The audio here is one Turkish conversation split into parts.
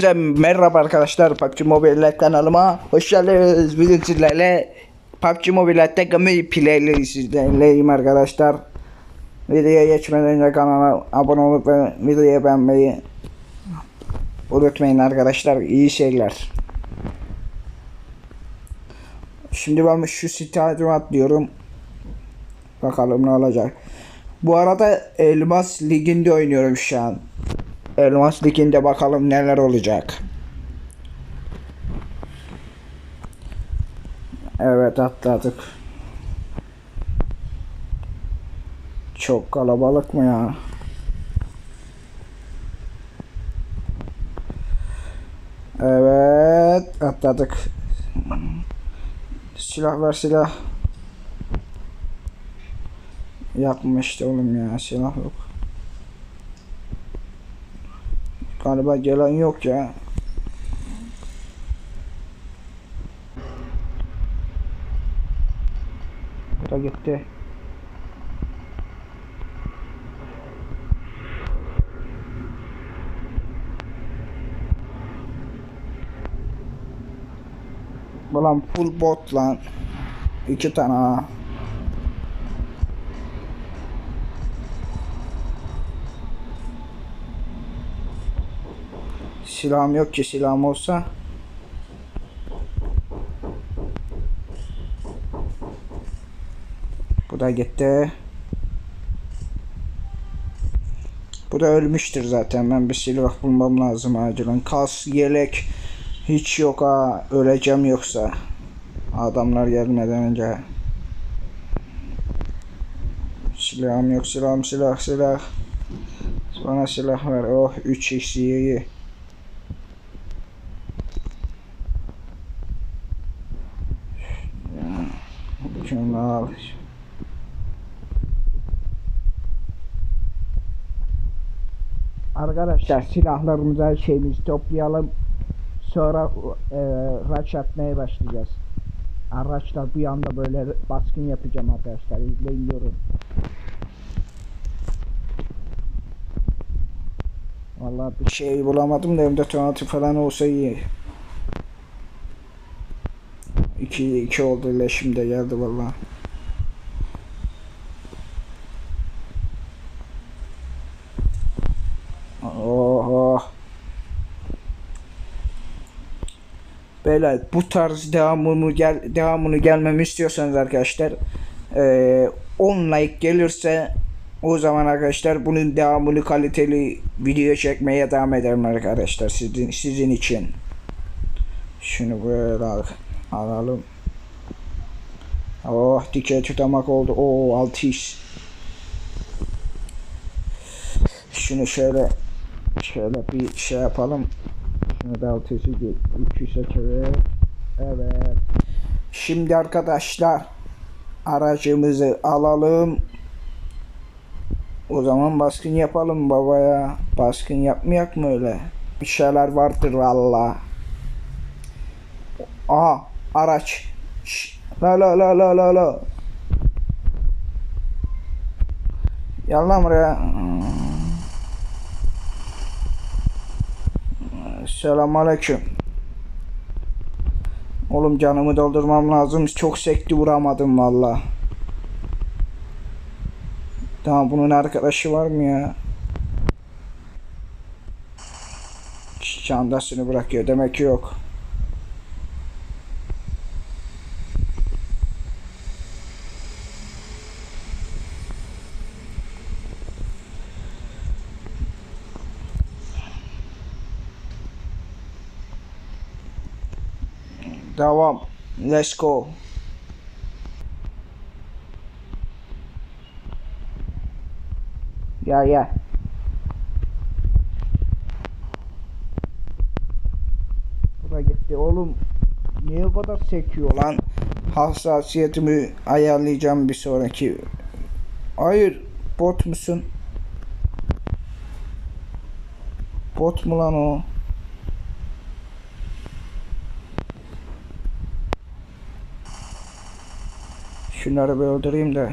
Herkese Merhaba arkadaşlar PUBG Mobile kanalıma hoş geldiniz. Bugün sizlerle PUBG Mobile'de gameplay sizlerleyim arkadaşlar. Videoya geçmeden önce kanala abone olup ve videoyu beğenmeyi unutmayın arkadaşlar. İyi seyirler. Şimdi ben şu stadyuma atlıyorum. Bakalım ne olacak. Bu arada Elmas Ligi'nde oynuyorum şu an. Elmas Ligi'nde bakalım neler olacak. Evet atladık. Çok kalabalık mı ya? Evet atladık. Silah ver silah. Yapmıştı oğlum ya silah yok. Galiba gelen yok ya. Bu da gitti. Ulan full bot lan. İki tane ha. Silahım yok ki silahım olsa. Bu da gitti. Bu da ölmüştür zaten. Ben bir silah bulmam lazım acilen. Kas, yelek hiç yok ha. Öleceğim yoksa. Adamlar gelmeden önce. Silahım yok silahım silah silah. Bana silah ver. Oh 3 x al. Arkadaşlar silahlarımızı her şeyimizi toplayalım. Sonra e, raç atmaya başlayacağız. Araçlar bir anda böyle baskın yapacağım arkadaşlar. İzleyin yorum. Vallahi bir şey bulamadım da M4 16 falan olsa iyi. 2 2 oldu leşim de geldi vallahi. Oho. Beyler bu tarz devamını gel devamını gelmemi istiyorsanız arkadaşlar 10 like gelirse o zaman arkadaşlar bunun devamını kaliteli video çekmeye devam ederim arkadaşlar sizin sizin için. Şunu böyle al, alalım. Oh dikey tutamak oldu. Oo 6x. Şunu şöyle şöyle bir şey yapalım. Şunu da 6x'i 300'e çevir. Evet. Şimdi arkadaşlar aracımızı alalım. O zaman baskın yapalım babaya. Baskın yapmayak mı öyle? Bir şeyler vardır valla. Aha araç. Şş, La la la la la la. Gel lan buraya. Selamünaleyküm. Oğlum canımı doldurmam lazım. Çok sekti vuramadım valla. Tamam bunun arkadaşı var mı ya? Çantasını bırakıyor. Demek ki yok. Devam. Let's go. Gel gel. Bura gitti oğlum. Niye o kadar sekiyor lan? Hassasiyetimi ayarlayacağım bir sonraki. Hayır. Bot musun? Bot mu lan o? Şunları bir öldüreyim de.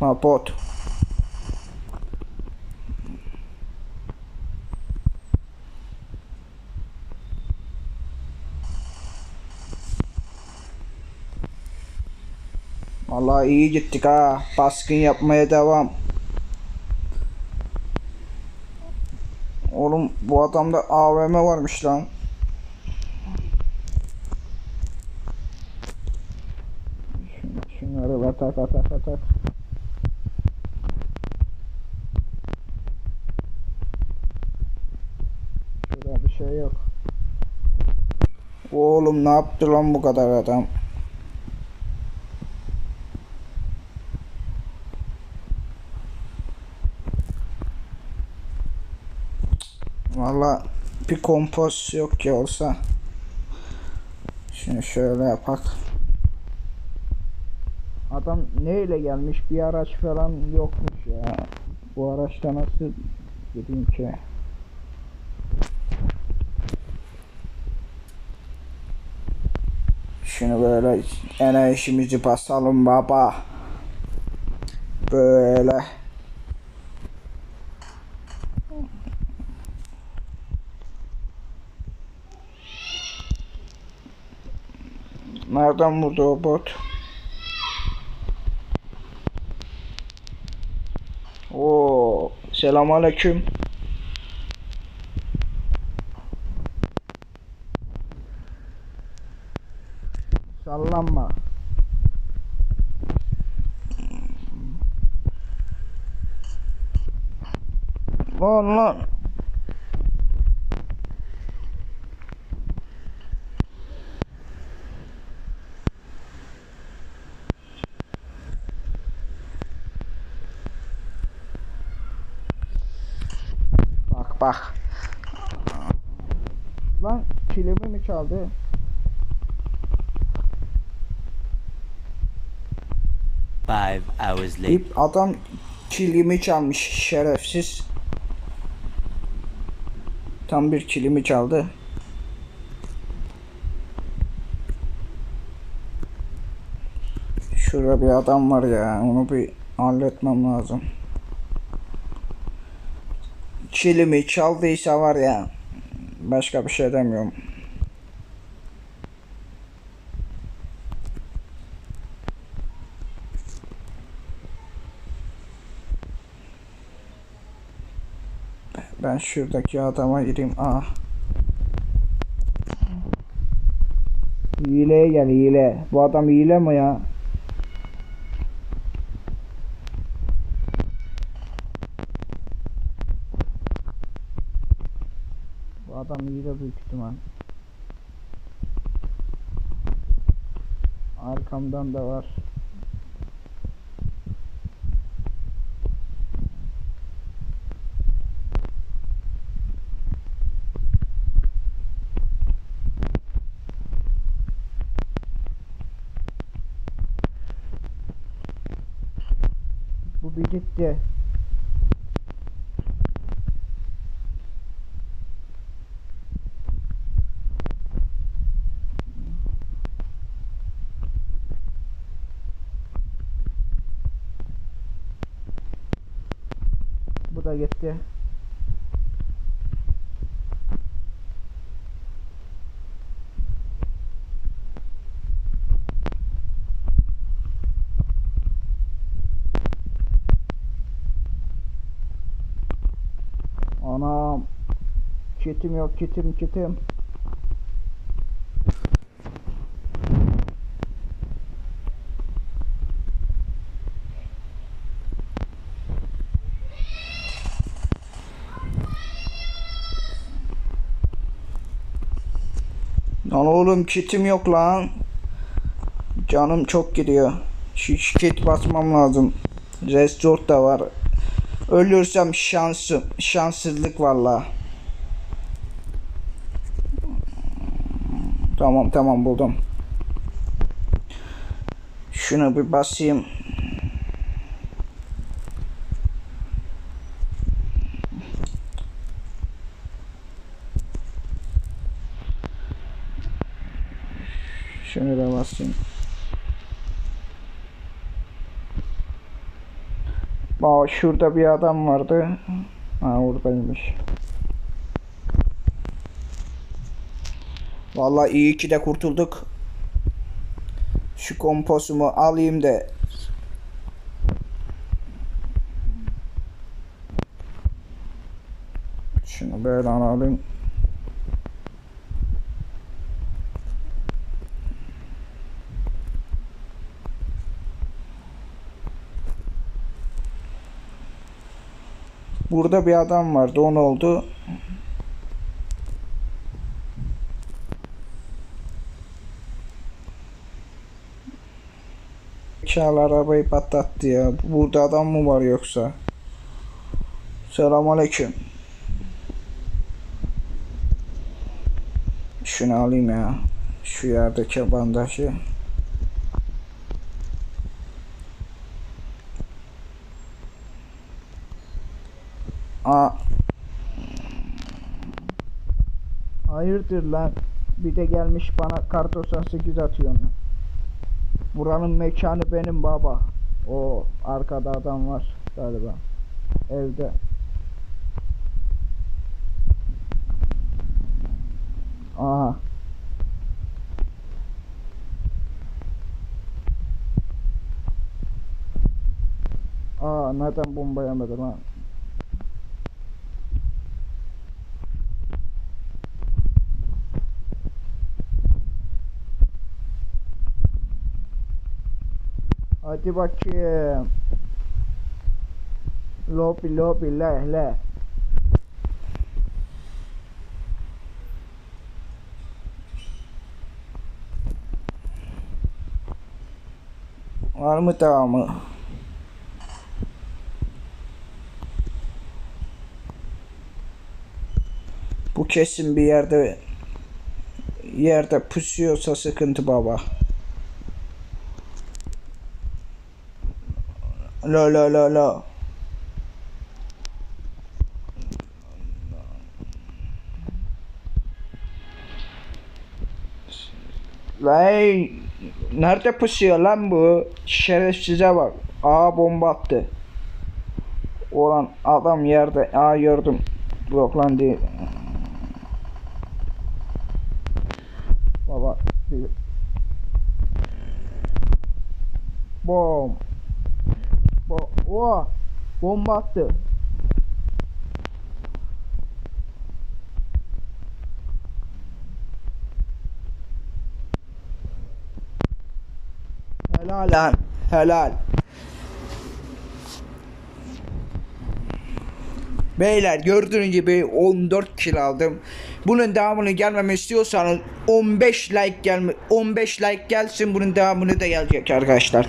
Ha bot. Vallahi iyi gittik ha. Baskın yapmaya devam. Oğlum bu adamda AVM varmış lan. Atak. Şurada bir şey yok. Oğlum ne yaptı lan bu kadar adam? Valla bir kompost yok ki olsa. Şimdi şöyle yapak. Adam neyle gelmiş bir araç falan yokmuş ya. Bu araçta nasıl gideyim ki? Şunu böyle enerjimizi basalım baba. Böyle. Nereden vurdu o bot? Oo, selamünaleyküm. Sallanma. Lan lan. Bak. Lan kilimi mi çaldı? Five hours later. İp adam kilimi çalmış şerefsiz. Tam bir kilimi çaldı. Şurada bir adam var ya onu bir halletmem lazım. Kilimi çaldıysa var ya başka bir şey demiyorum. Ben şuradaki adama gireyim. Ah. Hileye gel hile. Bu adam hile mi ya? Adam hile büyük ihtimal. Arkamdan da var. Bu bir gitti. Bu da gitti. Anam. Kitim yok kitim kitim. Lan oğlum kitim yok lan. Canım çok gidiyor. Şu kit basmam lazım. Restore da var. Ölürsem şansım, şanssızlık valla. Tamam tamam buldum. Şunu bir basayım. Şunu da basayım. Aa, şurada bir adam vardı. Ha oradaymış. Valla iyi ki de kurtulduk. Şu komposumu alayım da Şunu böyle alalım. Burada bir adam vardı. O ne oldu? Çağlar arabayı patlattı ya. Burada adam mı var yoksa? Selamünaleyküm. Şunu alayım ya. Şu yerdeki bandajı. Aa. Hayırdır lan? Bir de gelmiş bana kar 98 atıyor lan. Buranın mekanı benim baba. O arkada adam var galiba. Evde. Aha. Aa nereden bomba yemedi lan? Hadi bakayım. Lobi lobi le le. Var mı devamı? Bu kesin bir yerde yerde pusuyorsa sıkıntı baba. Lo lo lo lo. Vay nerede pusuyor lan bu? Şerefsize bak. Aa bomba attı. Olan adam yerde. Aa gördüm. Yok lan değil. Baba. Bom. Oha! Bomba attı. Helal lan. Helal. Beyler gördüğünüz gibi 14 kill aldım. Bunun devamını gelmemi istiyorsanız 15 like gelme 15 like gelsin bunun devamını da gelecek arkadaşlar.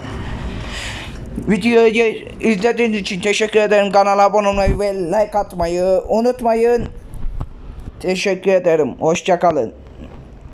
Videoyu izlediğiniz için teşekkür ederim. Kanala abone olmayı ve like atmayı unutmayın. Teşekkür ederim. Hoşçakalın.